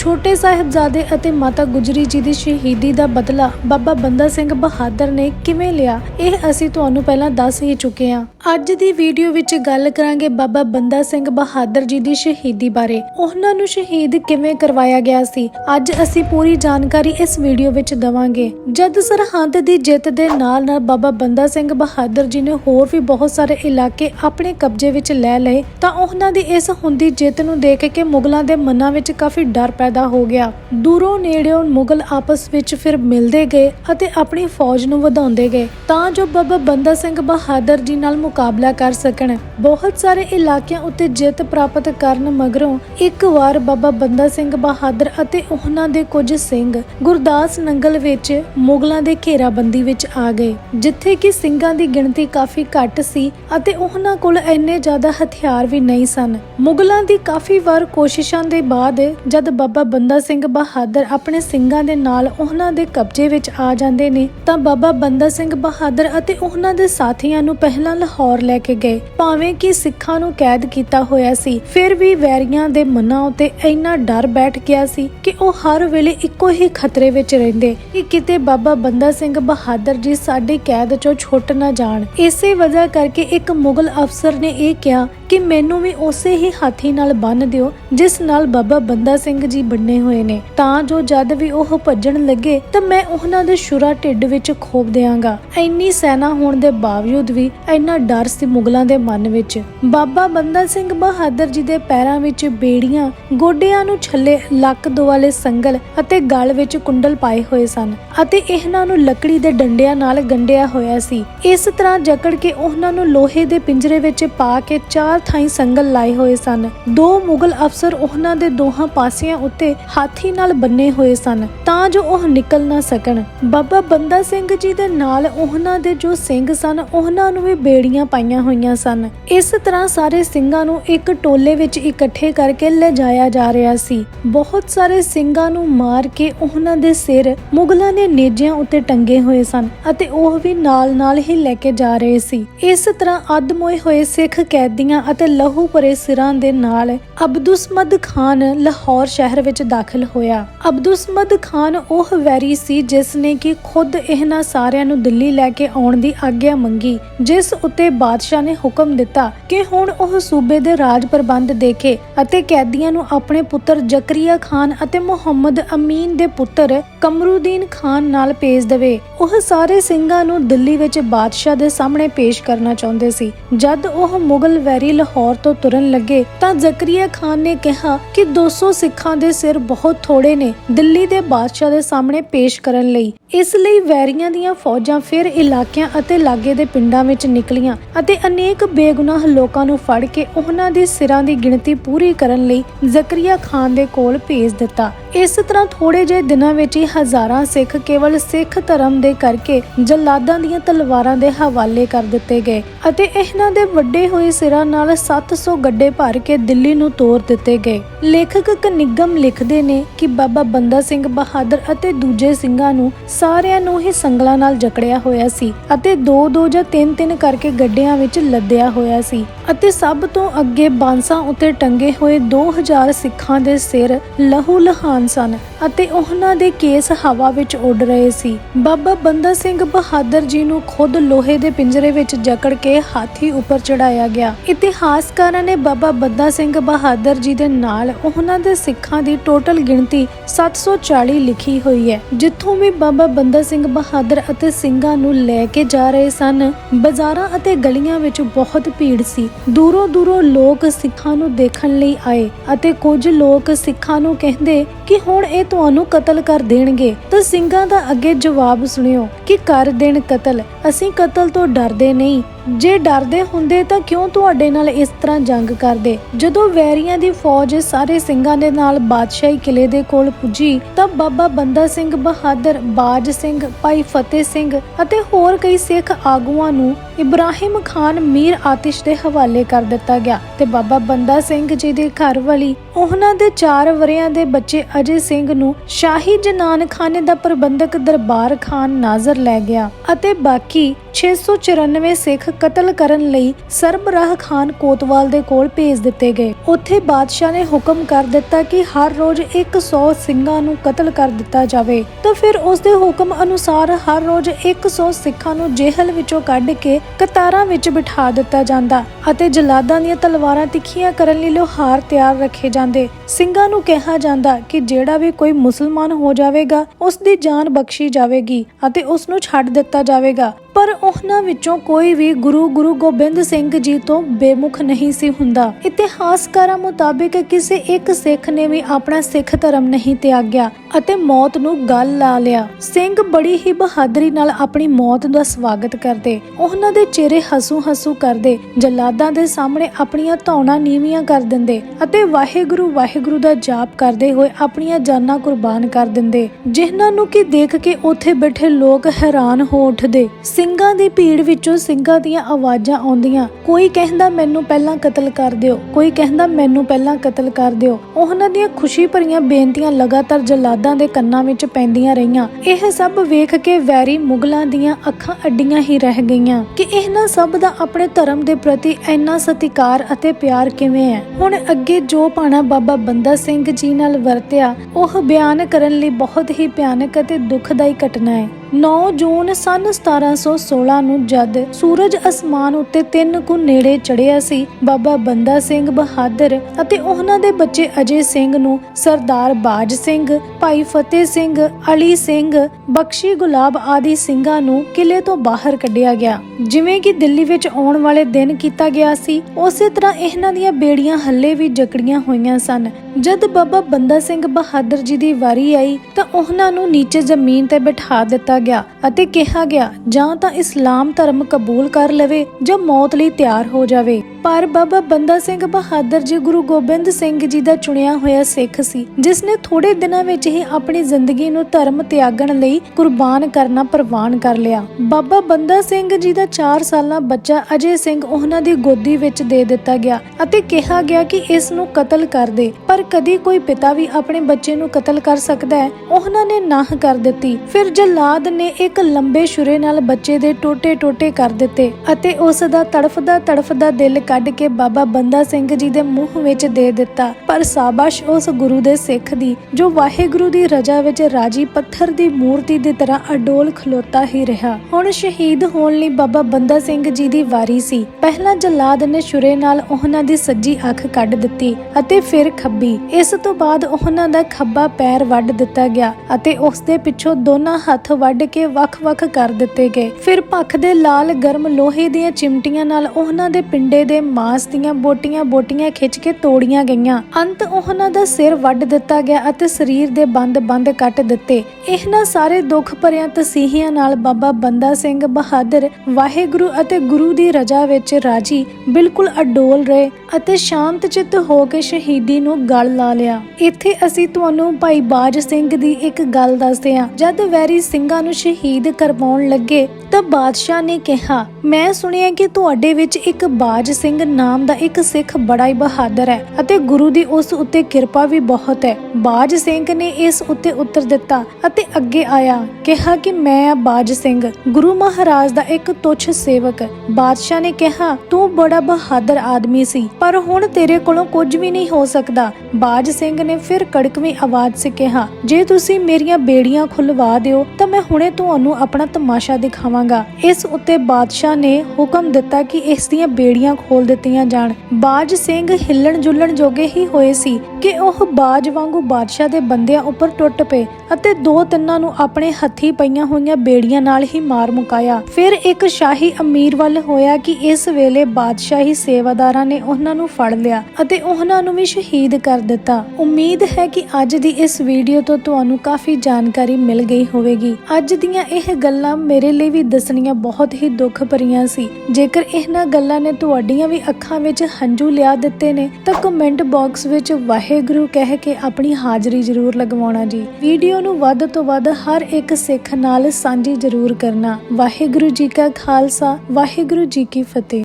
ਛੋਟੇ ਸਾਹਿਬਜ਼ਾਦੇ ਅਤੇ ਮਾਤਾ ਗੁਜਰੀ ਜੀ ਦੀ ਸ਼ਹੀਦੀ ਦਾ ਬਦਲਾ ਬਾਬਾ ਬੰਦਾ ਸਿੰਘ ਬਹਾਦਰ ਨੇ ਕਿਵੇਂ ਲਿਆ, ਇਹ ਅਸੀਂ ਤੁਹਾਨੂੰ ਪਹਿਲਾਂ ਦੱਸ ਹੀ ਚੁੱਕੇ ਹਾਂ। ਅੱਜ ਦੀ ਵੀਡੀਓ ਵਿੱਚ ਗੱਲ ਕਰਾਂਗੇ ਬਾਬਾ ਬੰਦਾ ਸਿੰਘ ਬਹਾਦਰ ਜੀ ਦੀ ਸ਼ਹੀਦੀ ਬਾਰੇ। ਉਹਨਾਂ ਨੂੰ ਸ਼ਹੀਦ ਕਿਵੇਂ ਕਰਵਾਇਆ ਗਿਆ ਸੀ? ਅੱਜ ਅਸੀਂ ਪੂਰੀ ਜਾਣਕਾਰੀ ਇਸ ਵੀਡੀਓ ਵਿੱਚ ਦਵਾਂਗੇ। ਜਦ ਸਰਹੰਦ ਦੀ ਜਿੱਤ ਦੇ ਨਾਲ ਨਾਲ ਬਾਬਾ ਬੰਦਾ ਸਿੰਘ ਬਹਾਦਰ ਜੀ ਨੇ ਹੋਰ ਵੀ ਬਹੁਤ ਸਾਰੇ ਇਲਾਕੇ ਆਪਣੇ ਕਬਜ਼ੇ ਵਿੱਚ ਲੈ ਲਏ, ਤਾਂ ਉਹਨਾਂ ਦੀ ਇਸ ਹੁੰਦੀ ਜਿੱਤ ਨੂੰ ਦੇਖ ਕੇ ਮੁਗਲਾਂ ਦੇ ਮਨਾਂ ਵਿੱਚ ਕਾਫੀ ਡਰ ਪੈ ਪੈਦਾ ਹੋ ਗਿਆ। ਦੂਰੋਂ ਨੇੜਿਓਂ ਮੁਗਲ ਆਪਸ ਵਿੱਚ ਫਿਰ ਮਿਲਦੇ ਗਏ ਅਤੇ ਆਪਣੀ ਫੌਜ ਨੂੰ ਵਧਾਉਂਦੇ ਗਏ। ਤਾਂ ਜੋ ਬਾਬਾ ਬੰਦਾ ਸਿੰਘ ਬਹਾਦਰ ਜੀ ਨਾਲ ਮੁਕਾਬਲਾ ਕਰ ਸਕਣ। ਬਹੁਤ ਸਾਰੇ ਇਲਾਕਿਆਂ ਉੱਤੇ ਜਿੱਤ ਪ੍ਰਾਪਤ ਕਰਨ ਮਗਰੋਂ ਇੱਕ ਵਾਰ ਬਾਬਾ ਬੰਦਾ ਸਿੰਘ ਬਹਾਦਰ ਅਤੇ ਉਹਨਾਂ ਦੇ ਕੁਝ ਸਿੰਘ ਗੁਰਦਾਸ ਨੰਗਲ ਵਿੱਚ ਮੁਗਲਾਂ ਦੇ ਘੇਰਾਬੰਦੀ ਵਿੱਚ ਆ ਗਏ, ਜਿੱਥੇ ਕਿ ਸਿੰਘਾਂ ਦੀ ਗਿਣਤੀ ਕਾਫੀ ਘੱਟ ਸੀ ਅਤੇ ਉਹਨਾਂ ਕੋਲ ਇੰਨੇ ਜ਼ਿਆਦਾ ਹਥਿਆਰ ਵੀ ਨਹੀਂ ਸਨ। ਮੁਗਲਾਂ ਦੀ ਕਾਫੀ ਵਾਰ ਕੋਸ਼ਿਸ਼ਾਂ ਦੇ ਬਾਅਦ ਜਦ ਬਾਬਾ ਬੰਦਾ ਸਿੰਘ ਬਹਾਦਰ ਆਪਣੇ ਸਿੰਘਾਂ ਦੇ ਨਾਲ ਉਹਨਾਂ ਦੇ ਕਬਜ਼ੇ ਵਿੱਚ ਆ ਜਾਂਦੇ ਨੇ, ਤਾਂ ਬਾਬਾ ਬੰਦਾ ਸਿੰਘ ਬਹਾਦਰ ਅਤੇ ਉਹਨਾਂ ਦੇ ਸਾਥੀਆਂ ਨੂੰ ਪਹਿਲਾਂ ਲਾਹੌਰ ਲੈ ਕੇ ਗਏ। ਭਾਵੇਂ ਕਿ ਸਿੱਖਾਂ ਨੂੰ ਕੈਦ ਕੀਤਾ ਹੋਇਆ ਸੀ, ਫਿਰ ਵੀ ਵੈਰੀਆਂ ਦੇ ਮਨਾਂ ਉੱਤੇ ਇੰਨਾ ਡਰ ਬੈਠ ਗਿਆ ਸੀ ਕਿ ਉਹ ਹਰ ਵੇਲੇ ਇੱਕੋ ਹੀ ਖਤਰੇ ਵਿੱਚ ਰਹਿੰਦੇ। ਕਿ ਕਿਤੇ ਬਾਬਾ ਬੰਦਾ ਸਿੰਘ ਬਹਾਦਰ ਜੀ ਸਾਡੀ ਕੈਦ ਚੋਂ ਛੁੱਟ ਨਾ ਜਾਣ। ਇਸੇ ਵਜ੍ਹਾ ਕਰਕੇ ਇੱਕ ਮੁਗਲ ਅਫਸਰ ਨੇ ਇਹ ਕਿਹਾ ਕਿ ਮੈਨੂੰ ਵੀ ਉਸੇ ਹੀ ਹਾਥੀ ਨਾਲ ਬੰਨ ਦਿਓ, ਜਿਸ ਨਾਲ ਬਾਬਾ ਬੰਦਾ ਸਿੰਘ ਜੀ ਬੰਨੇ ਹੋਏ ਨੇ। ਤਾਂ ਜੋ ਜਦ ਵੀ ਉਹ ਭੱਜਣ ਲੱਗੇ, ਤਾਂ ਮੈਂ ਉਹਨਾਂ ਦੇ ਸ਼ੁਰਾ ਢਿੱਡ ਵਿੱਚ ਖੋਪ ਦਿਆਂਗਾ। ਇੰਨੀ ਸੈਨਾ ਹੋਣ ਦੇ ਬਾਵਜੂਦ ਵੀ ਇੰਨਾ ਡਰ ਸੀ ਮੁਗਲਾਂ ਦੇ ਮਨ ਵਿੱਚ। ਬਾਬਾ ਬੰਦਾ ਸਿੰਘ ਬਹਾਦਰ ਜੀ ਦੇ ਪੈਰਾਂ ਵਿੱਚ ਬੇੜੀਆਂ, ਗੋਡਿਆਂ ਨੂੰ ਛੱਲੇ ਲੱਕ ਦੁਆਲੇ ਸੰਗਲ ਅਤੇ ਗਲ ਵਿੱਚ ਕੁੰਡਲ ਪਾਏ ਹੋਏ ਸਨ ਅਤੇ ਇਹਨਾਂ ਨੂੰ ਲੱਕੜੀ ਦੇ ਡੰਡਿਆਂ ਨਾਲ ਗੰਢਿਆ ਹੋਇਆ ਸੀ। ਇਸ ਤਰ੍ਹਾਂ ਜਕੜ ਕੇ ਉਹਨਾਂ ਨੂੰ ਲੋਹੇ ਦੇ ਪਿੰਜਰੇ ਵਿੱਚ ਪਾ ਕੇ ਚਾਰ ਥਾਈਂ ਸੰਗਲ ਲਾਏ ਹੋਏ ਸਨ। ਦੋ ਮੁਗਲ ਅਫਸਰ ਉਹਨਾਂ ਦੇ ਦੋਹਾਂ ਪਾਸਿਆਂ ਉੱਤੇ ਹਾਥੀ ਨਾਲ ਬੰਨੇ ਹੋਏ ਸਨ, ਤਾਂ ਜੋ ਉਹ ਨਿਕਲ ਨਾ ਸਕਣ। ਬਾਬਾ ਬੰਦਾ ਸਿੰਘ ਜੀ ਦੇ ਨਾਲ ਉਹਨਾਂ ਦੇ ਜੋ ਸਿੰਘ ਸਨ, ਉਹਨਾਂ ਨੂੰ ਵੀ ਬੇੜੀਆਂ ਪਾਈਆਂ ਹੋਈਆਂ ਸਨ। ਇਸ ਤਰ੍ਹਾਂ ਸਾਰੇ ਸਿੰਘਾਂ ਨੂੰ ਇੱਕ ਟੋਲੇ ਵਿੱਚ ਇਕੱਠੇ ਕਰਕੇ ਲਿਜਾਇਆ ਜਾ ਰਿਹਾ ਸੀ। ਬਹੁਤ ਸਾਰੇ ਸਿੰਘਾਂ ਨੂੰ ਮਾਰ ਕੇ ਉਹਨਾਂ ਦੇ ਸਿਰ ਮੁਗਲਾਂ ਨੇ ਨੇਜਿਆਂ ਉੱਤੇ ਟੰਗੇ ਹੋਏ ਸਨ ਅਤੇ ਉਹ ਵੀ ਨਾਲ-ਨਾਲ ਹੀ ਲੈ ਕੇ ਜਾ ਰਹੇ ਸੀ। ਇਸ ਤਰ੍ਹਾਂ ਅੱਧਮੋਏ ਹੋਏ ਸਿੱਖ ਕੈਦੀਆਂ ਅਤੇ ਲਹੂ ਭਰੇ ਸਿਰਾਂ ਦੇ ਨਾਲ ਅਬਦੁਸਮਦ ਖਾਨ ਲਾਹੌਰ ਸ਼ਹਿਰ ਵਿੱਚ ਦਾਖਲ ਹੋਇਆ। ਅਬਦੁਸਮਦ ਖਾਨ ਉਹ ਵੈਰੀ ਸੀ ਜਿਸ ਨੇ ਕਿ ਖੁਦ ਇਹਨਾਂ ਸਾਰਿਆਂ ਨੂੰ ਦਿੱਲੀ ਲੈ ਕੇ ਆਉਣ ਦੀ ਆਗਿਆ ਮੰਗੀ, ਜਿਸ ਉੱਤੇ ਬਾਦਸ਼ਾਹ ਨੇ ਹੁਕਮ ਦਿੱਤਾ ਕਿ ਹੁਣ ਉਹ ਸੂਬੇ ਦੇ ਰਾਜ ਪ੍ਰਬੰਧ ਦੇਖੇ ਅਤੇ ਕੈਦੀਆਂ ਨੂੰ ਆਪਣੇ ਪੁੱਤਰ ਜ਼ਕਰੀਆ ਖਾਨ ਅਤੇ ਮੁਹੰਮਦ ਅਮੀਨ ਦੇ ਪੁੱਤਰ ਕਮਰੂਦੀਨ ਖਾਨ ਨਾਲ ਭੇਜ ਦੇਵੇ। ਉਹ ਸਾਰੇ ਸਿੰਘਾਂ ਨੂੰ ਦਿੱਲੀ ਵਿੱਚ ਬਾਦਸ਼ਾਹ ਦੇ ਸਾਹਮਣੇ ਪੇਸ਼ ਕਰਨਾ ਚਾਹੁੰਦੇ ਸੀ। ਜਦ ਉਹ ਮੁਗਲ ਵੈਰੀ ਲਾਹੌਰ ਤੋਂ ਤੁਰਨ ਲੱਗੇ ਤਾਂ ਜ਼ਕਰੀਆ ਖਾਨ ਨੇ ਕਿਹਾ ਕਿ 200 ਸਿੱਖਾਂ ਦੇ ਸਿਰ ਬਹੁਤ ਥੋੜੇ ਨੇ ਦਿੱਲੀ ਦੇ ਬਾਦਸ਼ਾਹ ਦੇ ਸਾਹਮਣੇ ਪੇਸ਼ ਕਰਨ ਲਈ। ਇਸ ਲਈ ਵੈਰੀਆਂ ਦੀਆਂ ਫੌਜਾਂ ਫਿਰ ਇਲਾਕਿਆਂ ਅਤੇ ਲਾਗੇ ਦੇ ਪਿੰਡਾਂ ਵਿੱਚ ਨਿਕਲੀਆਂ ਅਤੇ ਅਨੇਕ ਬੇਗੁਨਾਹ ਲੋਕਾਂ ਨੂੰ ਫੜ ਕੇ ਉਹਨਾਂ ਦੇ ਸਿਰਾਂ ਦੀ ਗਿਣਤੀ ਪੂਰੀ ਕਰਨ ਲਈ ਜ਼ਕਰੀਆ ਖਾਨ ਦੇ ਕੋਲ ਭੇਜ ਦਿੱਤਾ। ਇਸ ਤਰ੍ਹਾਂ ਥੋੜੇ ਜਿਹੇ ਦਿਨਾਂ ਵਿੱਚ ਹੀ ਹਜ਼ਾਰਾਂ ਸਿੱਖ ਕੇਵਲ ਸਿੱਖ ਧਰਮ ਦੇ ਕਰਕੇ ਜਲਾਦਾਂ ਦੀਆਂ ਤਲਵਾਰਾਂ ਦੇ ਹਵਾਲੇ ਕਰ ਦਿੱਤੇ ਗਏ ਅਤੇ ਇਹਨਾਂ ਦੇ ਵੱਡੇ ਹੋਏ ਸਿਰਾਂ ਨਾਲ 700 ਗੱਡੇ ਭਰ ਕੇ ਦਿੱਲੀ ਨੂੰ ਤੋਰ ਦਿੱਤੇ ਗਏ। ਲੇਖਕ ਕਨਿਗਮ ਲਿਖਦੇ ਨੇ ਕਿ ਬਾਬਾ ਬੰਦਾ ਸਿੰਘ ਬਹਾਦਰ ਅਤੇ ਦੂਜੇ ਸਿੰਘਾਂ ਨੂੰ ਸਾਰਿਆਂ ਨੂੰ ਹੀ ਸੰਗਲਾਂ ਨਾਲ ਜਕੜਿਆ ਹੋਇਆ ਸੀ ਅਤੇ ਦੋ ਦੋ ਜਾਂ ਤਿੰਨ ਤਿੰਨ ਕਰਕੇ ਗੱਡਿਆਂ ਵਿੱਚ ਲੱਦਿਆ ਹੋਇਆ ਸੀ ਅਤੇ ਸਭ ਤੋਂ ਅੱਗੇ ਬਾਂਸਾਂ ਉੱਤੇ ਟੰਗੇ ਹੋਏ 2000 ਸਿੱਖਾਂ ਦੇ ਸਿਰ ਲਹੂ ਲਹਾਨ ਸਨ ਅਤੇ ਉਹਨਾਂ ਦੇ ਕੇਸ ਹਵਾ ਵਿੱਚ ਉੱਡ ਰਹੇ ਸੀ। ਬਾਬਾ ਬੰਦਾ ਸਿੰਘ ਬਹਾਦਰ ਜੀ ਨੂੰ ਖੁਦ ਲੋਹੇ ਦੇ ਪਿੰਜਰੇ ਵਿੱਚ ਜਕੜ ਕੇ ਹਾਥੀ ਉੱਪਰ ਚੜਾਇਆ ਗਿਆ। ਇਤਿਹਾਸਕਾਰਾਂ ਨੇ ਬਾਬਾ ਬੰਦਾ ਸਿੰਘ ਬਹਾਦਰ ਜੀ ਦੇ ਨਾਲ ਉਹਨਾਂ ਦੇ ਸਿੱਖਾਂ ਦੀ ਟੋਟਲ ਗਿਣਤੀ 740 ਲਿਖੀ ਹੋਈ ਹੈ। ਜਿੱਥੋਂ ਵੀ ਬਾਬਾ ਬੰਦਾ ਸਿੰਘ ਬਹਾਦਰ ਅਤੇ ਸਿੰਘਾਂ ਨੂੰ ਲੈ ਕੇ ਜਾ ਰਹੇ ਸਨ, ਬਾਜ਼ਾਰਾਂ ਅਤੇ ਗਲੀਆਂ ਵਿੱਚ ਬਹੁਤ ਭੀੜ ਸੀ। ਦੂਰੋਂ ਦੂਰੋਂ ਲੋਕ ਸਿੱਖਾਂ ਨੂੰ ਦੇਖਣ ਲਈ ਆਏ ਅਤੇ ਕੁਝ ਲੋਕ ਸਿੱਖਾਂ ਨੂੰ ਕਹਿੰਦੇ ਕਿ ਹੁਣ ਇਹ ਤੁਹਾਨੂੰ ਕਤਲ ਕਰ ਦੇਣਗੇ, ਤਾਂ ਸਿੰਘਾਂ ਦਾ ਅੱਗੇ ਜਵਾਬ ਸੁਣਿਓ ਕਿ ਕਰ ਦੇਣ ਕਤਲ। ਅਸੀਂ ਕਤਲ ਤੋਂ ਡਰਦੇ ਨਹੀਂ। ਜੇ ਡਰਦੇ ਹੁੰਦੇ ਤਾਂ ਕਿਉਂ ਤੁਹਾਡੇ ਨਾਲ ਇਸ ਤਰ੍ਹਾਂ ਜੰਗ ਕਰਦੇ? ਜਦੋਂ ਵੈਰੀਆਂ ਦੀ ਫੌਜ ਸਾਰੇ ਸਿੰਘਾਂ ਦੇ ਨਾਲ ਬਾਦਸ਼ਾਹੀ ਕਿਲੇ ਦੇ ਕੋਲ ਪੁੱਜੀ, ਤਾਂ ਬਾਬਾ ਬੰਦਾ ਸਿੰਘ ਬਹਾਦਰ, ਬਾਜ ਸਿੰਘ, ਭਾਈ ਫਤਿਹ ਸਿੰਘ ਅਤੇ ਹੋਰ ਕਈ ਸਿੱਖ ਆਗੂਆਂ ਨੂੰ ਇਬਰਾਹਿਮ ਖਾਨ ਮੀਰ ਆਤਿਸ਼ ਦੇ ਹਵਾਲੇ ਕਰ ਦਿੱਤਾ ਗਿਆ ਤੇ ਬਾਬਾ ਬੰਦਾ ਸਿੰਘ ਜੀ ਦੇ ਘਰ ਵਾਲੀ ਉਹਨਾਂ ਦੇ 4 ਵਰਿਆਂ ਦੇ ਬੱਚੇ ਅਜੇ ਸਿੰਘ ਨੂੰ ਸ਼ਾਹੀ ਜਨਾਨਖਾਨੇ ਦਾ ਪ੍ਰਬੰਧਕ ਦਰਬਾਰ ਖਾਨ ਨਾਜ਼ਰ ਲੈ ਗਿਆ ਅਤੇ ਬਾਕੀ 694 ਸਿੱਖ ਕਤਲ ਕਰਨ ਲਈ ਸਰਬਰਾਹ ਖਾਨ ਕੋਤਵਾਲ ਦੇ ਕੋਲ ਭੇਜ ਦਿੱਤੇ ਗਏ। ਉੱਥੇ ਬਾਦਸ਼ਾਹ ਨੇ ਹੁਕਮ ਕਰ ਦਿੱਤਾ ਕਿ ਹਰ ਰੋਜ਼ 100 ਸਿੰਘਾਂ ਨੂੰ ਕਤਲ ਕਰ ਦਿੱਤਾ ਜਾਵੇ। ਤਾਂ ਫਿਰ ਉਸ ਦੇ ਹੁਕਮ ਅਨੁਸਾਰ ਹਰ ਰੋਜ਼ 100 ਸਿੱਖਾਂ ਨੂੰ ਜੇਹਲ ਵਿੱਚੋਂ ਕੱਢ ਕੇ ਕਤਾਰਾਂ ਵਿੱਚ ਬਿਠਾ ਦਿੱਤਾ ਜਾਂਦਾ ਅਤੇ ਜਲਾਦਾਂ ਦੀਆਂ ਤਲਵਾਰਾਂ ਤਿੱਖੀਆਂ ਕਰਨ ਲਈ ਲੋਹਾਰ ਤਿਆਰ ਰੱਖੇ ਜਾਂਦੇ। ਸਿੰਘਾਂ ਨੂੰ ਕਿਹਾ ਜਾਂਦਾ ਕਿ ਜਿਹੜਾ ਵੀ ਕੋਈ ਮੁਸਲਮਾਨ ਹੋ ਜਾਵੇਗਾ, ਉਸ ਦੀ ਜਾਨ ਬਖਸ਼ੀ ਜਾਵੇਗੀ ਅਤੇ ਉਸ ਨੂੰ ਛੱਡ ਦਿੱਤਾ ਜਾਵੇਗਾ। ਪਰ ਉਹਨਾਂ ਵਿੱਚੋਂ ਕੋਈ ਵੀ ਗੁਰੂ ਗੁਰੂ ਗੋਬਿੰਦ ਸਿੰਘ ਜੀ ਤੋਂ ਬੇਮੁਖ ਨਹੀਂ ਸੀ ਹੁੰਦਾ। ਇਤਿਹਾਸਕਾਰਾਂ ਮੁਤਾਬਿਕ ਕਿਸੇ ਇੱਕ ਸਿੱਖ ਨੇ ਵੀ ਆਪਣਾ ਸਿੱਖ ਧਰਮ ਨਹੀਂ ਤਿਆਗਿਆ ਅਤੇ ਮੌਤ ਨੂੰ ਗਲ ਲਾ ਲਿਆ। ਸਿੰਘ ਬੜੀ ਹੀ ਬਹਾਦਰੀ ਨਾਲ ਆਪਣੀ ਮੌਤ ਦਾ ਸਵਾਗਤ ਕਰਦੇ। ਉਹਨਾਂ ਦੇ ਚਿਹਰੇ ਹਸੂ ਹਸੂ ਕਰਦੇ, ਜਲਾਦਾਂ ਦੇ ਸਾਹਮਣੇ ਆਪਣੀਆਂ ਧੌਣਾ ਨੀਵੀਆਂ ਕਰ ਦਿੰਦੇ ਅਤੇ ਵਾਹਿਗੁਰੂ ਵਾਹਿਗੁਰੂ ਦਾ ਜਾਪ ਕਰਦੇ ਹੋਏ ਆਪਣੀਆਂ ਜਾਨਾਂ ਕੁਰਬਾਨ ਕਰ ਦਿੰਦੇ, ਜਿਨ੍ਹਾਂ ਨੂੰ ਕਿ ਦੇਖ ਕੇ ਉੱਥੇ ਬੈਠੇ ਲੋਕ ਹੈਰਾਨ ਹੋ ਉੱਠਦੇ। ਸਿੰਘਾਂ ਦੀ ਭੀੜ ਵਿੱਚੋਂ ਸਿੰਘਾਂ ਦੀਆਂ ਆਵਾਜ਼ਾਂ ਆਉਂਦੀਆਂ। ਕੋਈ ਕਹਿੰਦਾ, ਮੈਨੂੰ ਪਹਿਲਾਂ ਕਤਲ ਕਰ ਦਿਓ। ਕੋਈ ਕਹਿੰਦਾ, ਮੈਨੂੰ ਪਹਿਲਾਂ ਕਤਲ ਕਰ ਦਿਓ। ਉਹਨਾਂ ਦੀਆਂ ਖੁਸ਼ੀ ਭਰੀਆਂ ਬੇਨਤੀਆਂ ਲਗਾਤਾਰ ਜਲਾਦਾਂ ਦੇ ਕੰਨਾਂ ਵਿੱਚ ਪੈਂਦੀਆਂ ਰਹੀਆਂ। ਇਹ ਸਭ ਵੇਖ ਕੇ ਵੈਰੀ ਮੁਗਲਾਂ ਦੀਆਂ ਅੱਖਾਂ ਅੱਡੀਆਂ ਹੀ ਰਹਿ ਗਈਆਂ ਕਿ ਇਹਨਾਂ ਸਭ ਦਾ ਆਪਣੇ ਧਰਮ ਦੇ ਪ੍ਰਤੀ ਇੰਨਾ ਸਤਿਕਾਰ ਅਤੇ ਪਿਆਰ ਕਿਵੇਂ ਹੈ। ਹੁਣ ਅੱਗੇ ਜੋ ਪਾਣਾ ਬਾਬਾ ਬੰਦਾ ਸਿੰਘ ਜੀ ਨਾਲ ਵਰਤਿਆ, ਉਹ ਬਿਆਨ ਕਰਨ ਲਈ ਬਹੁਤ ਹੀ ਭਿਆਨਕ ਅਤੇ ਦੁਖਦਾਈ ਘਟਨਾ ਹੈ। 9 ਜੂਨ ਸਨ 1716 ਨੂੰ ਜਦ ਸੂਰਜ ਅਸਮਾਨ ਉੱਤੇ ਤਿੰਨ ਕੁ ਨੇੜੇ ਚੜਿਆ ਸੀ, ਬਾਬਾ ਬੰਦਾ ਸਿੰਘ ਬਹਾਦਰ ਅਤੇ ਉਹਨਾਂ ਦੇ ਬੱਚੇ ਅਜੇ ਸਿੰਘ ਨੂੰ ਸਰਦਾਰ ਬਾਜ ਸਿੰਘ, ਭਾਈ ਫਤਿਹ ਸਿੰਘ, ਅਲੀ ਸਿੰਘ, ਬਖਸ਼ੀ ਗੁਲਾਬ ਆਦਿ ਸਿੰਘਾਂ ਨੂੰ ਕਿਲੇ ਤੋਂ ਬਾਹਰ ਕੱਢਿਆ ਗਿਆ। ਜਿਵੇਂ ਕਿ ਦਿੱਲੀ ਵਿੱਚ ਆਉਣ ਵਾਲੇ ਦਿਨ ਕੀਤਾ ਗਿਆ ਸੀ, ਉਸੇ ਤਰ੍ਹਾਂ ਇਹਨਾਂ ਦੀਆਂ ਬੇੜੀਆਂ ਹੱਲੇ ਵੀ ਜਕੜੀਆਂ ਹੋਈਆਂ ਸਨ। ਜਦ ਬਾਬਾ ਬੰਦਾ ਸਿੰਘ ਬਹਾਦਰ ਜੀ ਦੀ ਵਾਰੀ ਆਈ ਤਾਂ ਉਹਨਾਂ ਨੂੰ ਨੀਚੇ ਜ਼ਮੀਨ ਤੇ ਬਿਠਾ ਦਿੱਤਾ ਗਿਆ ਅਤੇ ਕਿਹਾ ਗਿਆ, ਜਾਂ ਤਾਂ ਇਸਲਾਮ ਧਰਮ ਕਬੂਲ ਕਰ ਲਵੇ ਜਾਂ ਮੌਤ ਲਈ ਤਿਆਰ ਹੋ ਜਾਵੇ। ਪਰ ਬਾਬਾ ਬੰਦਾ ਸਿੰਘ ਬਹਾਦਰ ਜੀ ਗੁਰੂ ਗੋਬਿੰਦ ਸਿੰਘ ਜੀ ਦਾ ਚੁਣਿਆ ਹੋਇਆ ਸਿੱਖ ਸੀ, ਜਿਸ ਨੇ ਥੋੜੇ ਦਿਨਾਂ ਵਿੱਚ ਹੀ ਆਪਣੀ ਜ਼ਿੰਦਗੀ ਨੂੰ ਧਰਮ ਤਿਆਗਣ ਲਈ ਕੁਰਬਾਨ ਕਰਨਾ ਪ੍ਰਵਾਨ ਕਰ ਲਿਆ। ਬਾਬਾ ਬੰਦਾ ਸਿੰਘ ਜੀ ਦਾ 4 ਸਾਲਾਂ ਬੱਚਾ ਅਜੇ ਸਿੰਘ ਉਹਨਾਂ ਦੀ ਗੋਦੀ ਵਿੱਚ ਦੇ ਦਿੱਤਾ ਗਿਆ ਅਤੇ ਕਿਹਾ ਗਿਆ ਕਿ ਇਸ ਨੂੰ ਕਤਲ ਕਰ ਦੇ, ਪਰ ਕਦੀ ਕੋਈ ਪਿਤਾ ਵੀ ਆਪਣੇ ਬੱਚੇ ਨੂੰ ਕਤਲ ਕਰ ਸਕਦਾ ਹੈ। ਉਹਨਾਂ ਨੇ ਨਾਹ ਕਰ ਦਿੱਤੀ। ਫਿਰ ਜਲਾਦ ਨੇ ਇੱਕ ਲੰਬੇ ਛੁਰੇ ਨਾਲ ਬੱਚੇ ਦੇ ਟੋਟੇ-ਟੋਟੇ ਕਰ ਦਿੱਤੇ ਅਤੇ ਉਸ ਦਾ ਤੜਫਦਾ ਤੜਫਦਾ ਦਿਲ ਕੱਢ ਕੇ ਬਾਬਾ ਬੰਦਾ ਸਿੰਘ ਜੀ ਦੇ ਮੂੰਹ ਵਿੱਚ ਦੇ ਦਿੱਤਾ। ਪਰ ਸਾਬਾਸ਼ ਉਸ ਗੁਰੂ ਦੇ ਸਿੱਖ ਦੀ, ਜੋ ਵਾਹਿਗੁਰੂ ਦੀ ਰਜਾ ਵਿੱਚ ਰਾਜੀ ਪੱਥਰ ਦੀ ਮੂਰਤੀ ਦੀ ਤਰ੍ਹਾਂ ਅਡੋਲ ਖਲੋਤਾ ਹੀ ਰਿਹਾ। ਹੁਣ ਸ਼ਹੀਦ ਹੋਣ ਲਈ ਬਾਬਾ ਬੰਦਾ ਸਿੰਘ ਜੀ ਦੀ ਵਾਰੀ ਸੀ। ਪਹਿਲਾਂ ਜਲਾਦ ਨੇ ਛੁਰੇ ਨਾਲ ਉਹਨਾਂ ਦੀ ਸੱਜੀ ਅੱਖ ਕੱਢ ਦਿੱਤੀ ਅਤੇ ਫਿਰ ਖੱਬੀ। ਇਸ ਤੋਂ ਬਾਅਦ ਉਹਨਾਂ ਦਾ ਖੱਬਾ ਪੈਰ ਵੱਢ ਦਿੱਤਾ ਗਿਆ ਅਤੇ ਉਸ ਦੇ ਪਿੱਛੋਂ ਦੋਨਾਂ ਹੱਥ ਵੱਢ ਕੇ ਵੱਖ-ਵੱਖ ਕਰ ਦਿੱਤੇ ਗਏ। ਫਿਰ ਪੱਖ ਦੇ ਲਾਲ ਗਰਮ ਲੋਹੇ ਦੀਆਂ ਚਿਮਟੀਆਂ ਨਾਲ ਉਹਨਾਂ ਦੇ ਪਿੰਡੇ ਦੇ ਮਾਂਸ ਦੀਆਂ ਬੋਟੀਆਂ-ਬੋਟੀਆਂ ਖਿੱਚ ਕੇ ਤੋੜੀਆਂ ਗਈਆਂ। ਅੰਤ ਉਹਨਾਂ ਦਾ ਸਿਰ ਵੱਢ ਦਿੱਤਾ ਗਿਆ ਅਤੇ ਸਰੀਰ ਦੇ ਬੰਦ-ਬੰਦ ਕੱਟ ਦਿੱਤੇ। ਇਹਨਾਂ ਸਾਰੇ ਦੁੱਖ ਭਰਿਆ ਤਸੀਹਿਆਂ ਨਾਲ ਬਾਬਾ ਬੰਦਾ ਸਿੰਘ ਬਹਾਦਰ, ਵਾਹਿਗੁਰੂ ਅਤੇ ਗੁਰੂ ਦੀ ਰਜਾ ਵਿੱਚ ਰਾਜੀ, ਬਿਲਕੁਲ ਅਡੋਲ ਰਹੇ ਅਤੇ ਸ਼ਾਂਤ ਚਿੱਤ ਹੋ ਕੇ ਸ਼ਹੀਦੀ ਨੂੰ ਗਲ ਲਾ ਲਿਆ। ਇੱਥੇ ਅਸੀਂ ਤੁਹਾਨੂੰ ਭਾਈ ਬਾਜ ਸਿੰਘ ਦੀ ਇੱਕ ਗੱਲ ਦੱਸਦੇ ਹਾਂ। ਜਦ ਵੈਰੀ ਸਿੰਘਾਂ ਨੂੰ ਨੂੰ ਸ਼ਹੀਦ ਕਰਵਾਉਣ ਲੱਗੇ ਤਾਂ ਬਾਦਸ਼ਾਹ ਨੇ ਕਿਹਾ, ਮੈਂ ਸੁਣਿਆ ਕਿ ਤੁਹਾਡੇ ਵਿੱਚ ਇੱਕ ਬਾਜ ਸਿੰਘ ਨਾਮ ਦਾ ਇੱਕ ਸਿੱਖ ਬੜਾ ਹੀ ਬਹਾਦਰ ਹੈ ਅਤੇ ਗੁਰੂ ਦੀ ਉਸ ਉੱਤੇ ਕਿਰਪਾ ਵੀ ਬਹੁਤ ਹੈ। ਬਾਜ ਸਿੰਘ ਨੇ ਇਸ ਉੱਤੇ ਉੱਤਰ ਦਿੱਤਾ ਅਤੇ ਅੱਗੇ ਆਇਆ, ਕਿਹਾ ਕਿ ਮੈਂ ਆ ਬਾਜ ਸਿੰਘ, ਗੁਰੂ ਮਹਾਰਾਜ ਦਾ ਇੱਕ ਤੁੱਛ ਸੇਵਕ। ਬਾਦਸ਼ਾਹ ਨੇ ਕਿਹਾ, ਤੂੰ ਬੜਾ ਬਹਾਦਰ ਆਦਮੀ ਸੀ, ਪਰ ਹੁਣ ਤੇਰੇ ਕੋਲੋਂ ਕੁਝ ਵੀ ਨਹੀਂ ਹੋ ਸਕਦਾ। ਬਾਜ ਸਿੰਘ ਨੇ ਫਿਰ ਕੜਕਵੀਂ ਆਵਾਜ਼ 'ਚ ਕਿਹਾ, ਜੇ ਤੁਸੀਂ ਮੇਰੀਆਂ ਬੇੜੀਆਂ ਖੁਲਵਾ ਦਿਓ ਤਾਂ ਮੈਂ ਹੁਣੇ ਤੁਹਾਨੂੰ ਆਪਣਾ ਤਮਾਸ਼ਾ ਦਿਖਾਵਾਂਗਾ। ਇਸ ਉੱਤੇ ਬਾਦਸ਼ਾਹ ਨੇ ਹੁਕਮ ਦਿੱਤਾ ਕਿ ਇਸ ਦੀਆਂ ਬੇੜੀਆਂ ਖੋਲ ਦਿੱਤੀਆਂ ਜਾਣ। ਬਾਜ ਸਿੰਘ ਹਿੱਲਣ ਜੁਲਣ ਜੋਗੇ ਹੀ ਹੋਏ ਸੀ ਕਿ ਉਹ ਬਾਜ ਵਾਂਗੂ ਬਾਦਸ਼ਾਹ ਦੇ ਬੰਦਿਆਂ ਉੱਪਰ ਟੁੱਟ ਪਏ ਅਤੇ ਦੋ ਤਿੰਨਾਂ ਨੂੰ ਆਪਣੇ ਹੱਥੀ ਪਈਆਂ ਹੋਈਆਂ ਬੇੜੀਆਂ ਨਾਲ ਹੀ ਮਾਰ ਮੁਕਾਇਆ। ਫਿਰ ਇੱਕ ਸ਼ਾਹੀ ਅਮੀਰ ਵੱਲ ਹੋਇਆ ਕਿ ਇਸ ਵੇਲੇ ਬਾਦਸ਼ਾਹੀ ਸੇਵਾਦਾਰਾਂ ਨੇ ਉਹਨਾਂ ਨੂੰ ਫੜ ਲਿਆ ਅਤੇ ਉਹਨਾਂ ਨੂੰ ਵੀ ਸ਼ਹੀਦ ਕਰ ਦਿੱਤਾ। ਉਮੀਦ ਹੈ ਕਿ ਅੱਜ ਦੀ ਇਸ ਵੀਡੀਓ ਤੋਂ ਤੁਹਾਨੂੰ ਕਾਫੀ ਜਾਣਕਾਰੀ ਮਿਲ ਗਈ ਹੋਵੇਗੀ। ਅੱਜ ਦੀਆਂ ਇਹ ਗੱਲਾਂ ਮੇਰੇ ਲਈ ਵੀ ਦੱਸਣੀਆਂ ਬਹੁਤ ਹੀ ਦੁੱਖ ਭਰੀਆਂ ਸੀ। ਜੇਕਰ ਇਹਨਾਂ ਗੱਲਾਂ ਨੇ ਤੁਹਾਡੀਆਂ ਵੀ ਅੱਖਾਂ ਵਿੱਚ ਹੰਝੂ ਲਿਆ ਦਿੱਤੇ ਨੇ, ਤਾਂ ਕਮੈਂਟ ਬਾਕਸ ਵਿੱਚ ਵਾਹਿਗੁਰੂ ਕਹਿ ਕੇ ਆਪਣੀ ਹਾਜ਼ਰੀ ਜ਼ਰੂਰ ਲਗਵਾਉਣਾ ਜੀ। ਵੀਡੀਓ ਨੂੰ ਵੱਧ ਤੋਂ ਵੱਧ ਹਰ ਇੱਕ ਸਿੱਖ ਨਾਲ ਸਾਂਝੀ ਜ਼ਰੂਰ ਕਰਨਾ। ਵਾਹਿਗੁਰੂ ਜੀ ਕਾ ਖਾਲਸਾ, ਵਾਹਿਗੁਰੂ ਜੀ ਕੀ ਫਤਿਹ।